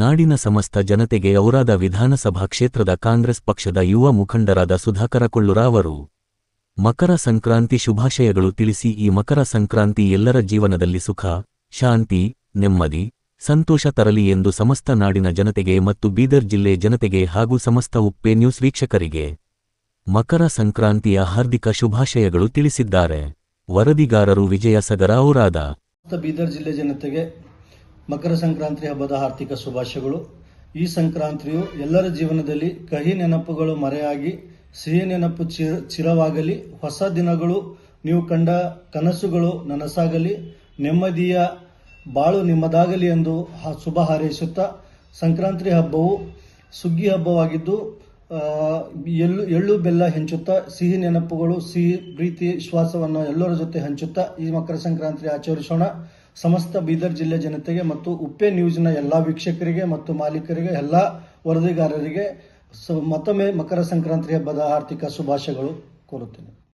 ನಾಡಿನ ಸಮಸ್ತ ಜನತೆಗೆ ಔರಾದ ವಿಧಾನಸಭಾ ಕ್ಷೇತ್ರದ ಕಾಂಗ್ರೆಸ್ ಪಕ್ಷದ ಯುವ ಮುಖಂಡರಾದ ಸುಧಾಕರ ಕೊಳ್ಳುರ ಅವರು. ಮಕರ ಸಂಕ್ರಾಂತಿ ಶುಭಾಶಯಗಳು ತಿಳಿಸಿ ಈ ಮಕರ ಸಂಕ್ರಾಂತಿ ಎಲ್ಲರ ಜೀವನದಲ್ಲಿ ಸುಖ, ಶಾಂತಿ, ನೆಮ್ಮದಿ, ಸಂತೋಷ ತರಲಿ ಎಂದು ಸಮಸ್ತ ನಾಡಿನ ಜನತೆಗೆ ಮತ್ತು ಬೀದರ್ ಜಿಲ್ಲೆ ಜನತೆಗೆ ಹಾಗೂ ಸಮಸ್ತ ಉಪ್ಪೆ ನ್ಯೂಸ್ ವೀಕ್ಷಕರಿಗೆ. ಮಕರ ಸಂಕ್ರಾಂತಿಯ ಹಾರ್ದಿಕ ಶುಭಾಶಯಗಳು ತಿಳಿಸಿದ್ದಾರೆ. ವರದಿಗಾರರು ವಿಜಯ ಸಗರ ಅವರಾದ ಬೀದರ್ ಜಿಲ್ಲೆ ಜನತೆಗೆ ಮಕರ ಸಂಕ್ರಾಂತಿ ಹಬ್ಬದ ಆರ್ಥಿಕ ಶುಭಾಶಯಗಳು. ಈ ಸಂಕ್ರಾಂತಿಯು ಎಲ್ಲರ ಜೀವನದಲ್ಲಿ ಕಹಿ ನೆನಪುಗಳು ಮರೆಯಾಗಿ, ಸಿಹಿ ನೆನಪು ಚಿರ ಚಿರವಾಗಲಿ. ಹೊಸ ದಿನಗಳು, ನೀವು ಕಂಡ ಕನಸುಗಳು ನನಸಾಗಲಿ. ನೆಮ್ಮದಿಯ ಬಾಳು ನಿಮ್ಮದಾಗಲಿ ಎಂದು ಶುಭ ಹಾರೈಸುತ್ತಾ, ಸಂಕ್ರಾಂತಿ ಹಬ್ಬವು ಸುಗ್ಗಿ ಹಬ್ಬವಾಗಿದ್ದು ಎಳ್ಳು ಎಳ್ಳು ಬೆಲ್ಲ ಹೆಂಚುತ್ತಾ, ಸಿಹಿ ನೆನಪುಗಳು, ಸಿಹಿ ಪ್ರೀತಿ, ವಿಶ್ವಾಸವನ್ನು ಎಲ್ಲರ ಜೊತೆ ಹಂಚುತ್ತಾ, ಈ ಮಕರ ಸಂಕ್ರಾಂತಿ ಆಚರಿಸೋಣ. ಸಮಸ್ತ ಬೀದರ್ ಜಿಲ್ಲೆ ಜನತೆಗೆ ಮತ್ತು ಉಪ್ಪೆ ನ್ಯೂಸ್ನ ಎಲ್ಲ ವೀಕ್ಷಕರಿಗೆ ಮತ್ತು ಮಾಲೀಕರಿಗೆ, ಎಲ್ಲ ವರದಿಗಾರರಿಗೆ ಮತ್ತೊಮ್ಮೆ ಮಕರ ಸಂಕ್ರಾಂತಿ ಹಬ್ಬದ ಆರ್ಥಿಕ ಶುಭಾಶಯಗಳು ಕೋರುತ್ತೇನೆ.